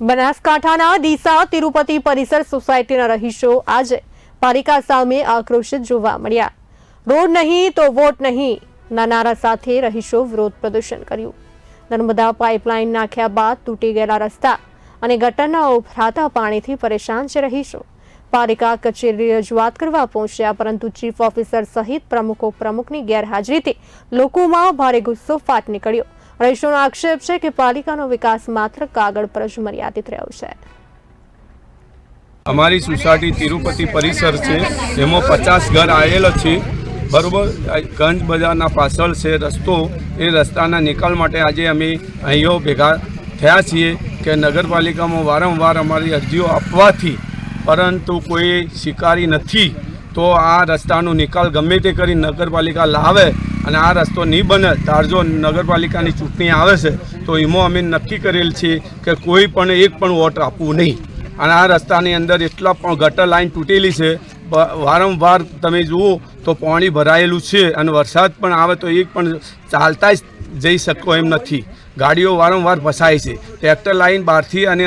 બનાસકાંઠાના ડીસા તિરુપતિ પરિસર સોસાયટીના રહીશો આજે પાલિકા સામે આક્રોશિત જોવા મળ્યા. રોડ નહીં તો વોટ નહીં, ના નારા સાથે રહીશો વિરોધ પ્રદર્શન કર્યું. નર્મદા પાઇપલાઇન નાખ્યા બાદ તૂટી ગયેલા રસ્તા અને ગટરના ઉભરાતા પાણીથી પરેશાન છે રહીશો. પાલિકા કચેરી રજૂઆત કરવા પહોંચ્યા, પરંતુ ચીફ ઓફિસર સહિત પ્રમુખો પ્રમુખની ગેરહાજરીથી લોકોમાં ભારે ગુસ્સો ફાટ નીકળ્યો. રહીશોનો આક્ષેપ છે કે પાલિકાનો વિકાસ માત્ર કાગળ પર જ મર્યાદિત રહ્યો છે. અમારી સોસાયટી તિરુપતિ પરિસર છે એમાં પચાસ ઘર આવેલ છે. બરાબર? ગંજ બજારના પાછળ છે રસ્તો. એ રસ્તાના નિકાલ માટે આજે અમે અહીંયો ભેગા થયા છીએ કે નગરપાલિકામાં વારંવાર અમારી અરજીઓ આપવાથી, પરંતુ કોઈ સ્વીકારી નથી. તો આ રસ્તાનો નિકાલ ગમે તે કરી નગરપાલિકા લાવે અને આ રસ્તો નહીં બને તાર જો નગરપાલિકાની ચૂંટણી આવે છે, તો એમાં અમે નક્કી કરેલ છે કે કોઈ પણ એક પણ વોટ આપવું નહીં. અને આ રસ્તાની અંદર એટલા પણ ગટર લાઈન તૂટેલી છે વારંવાર તમે જુઓ તો પાણી ભરાયેલું છે અને વરસાદ પણ આવે તો એક પણ ચાલતા જ જઈ શકો એમ નથી. ગાડીઓ વારંવાર ફસાય છે. ટ્રેક્ટર લાઈન બહારથી અને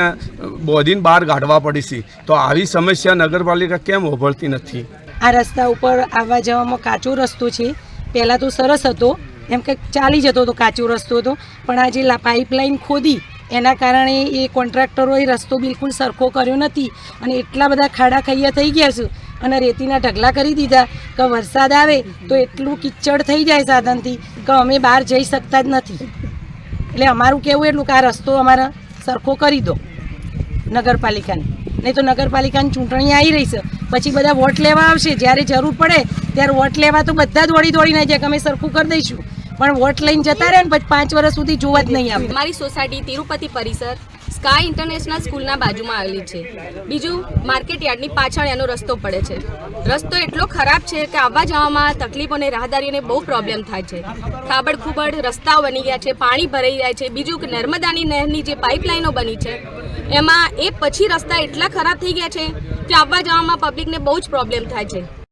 બોધીને બહાર કાઢવા પડી છે. તો આવી સમસ્યા નગરપાલિકા કેમ ઉભરતી નથી? આ રસ્તા ઉપર આવવા જવામાં કાચો રસ્તો છે. પહેલાં તો સરસ હતો. એમ કે ચાલી જતો હતો, કાચો રસ્તો હતો. પણ આ જે પાઇપલાઇન ખોદી, એના કારણે એ કોન્ટ્રાક્ટરોએ રસ્તો બિલકુલ સરખો કર્યો નથી. અને એટલા બધા ખાડા ખૈયા થઈ ગયા છે અને રેતીના ઢગલા કરી દીધા કે વરસાદ આવે તો એટલું કિચડ થઈ જાય સાધનથી કે અમે બહાર જઈ શકતા જ નથી. એટલે અમારું કહેવું એટલું કે આ રસ્તો અમારે સરખો કરી દો નગરપાલિકાને. નહીં તો નગરપાલિકાની ચૂંટણી આવી રહી છે. પછી બધા વોટ લેવા આવશે. જ્યારે જરૂર પડે ત્યારે વોટ લેવા તો બધા દોડી દોડીને જાય કે અમે સરખું કરી દઈશું. પણ વોટ લઈને જતા રહે ને પછી પાંચ વર્ષ સુધી જોવા જ નહીં આવે. મારી સોસાયટી તિરુપતિ પરિસર સ્કાય ઇન્ટરનેશનલ સ્કૂલના બાજુમાં આવેલી છે. બીજું, માર્કેટ યાર્ડની પાછળ એનો રસ્તો પડે છે. રસ્તો એટલો ખરાબ છે કે આવવા જવામાં તકલીફ અને રાહદારીને બહુ પ્રોબ્લેમ થાય છે. ખાબડ ખૂબડ રસ્તાઓ બની ગયા છે, પાણી ભરાઈ જાય છે. બીજું કે નર્મદાની નહેરની જે પાઇપલાઇનો બની છે એમાં એ પછી રસ્તા એટલા ખરાબ થઈ ગયા છે કે આવવા જવામાં પબ્લિકને બહુ જ પ્રોબ્લેમ થાય છે.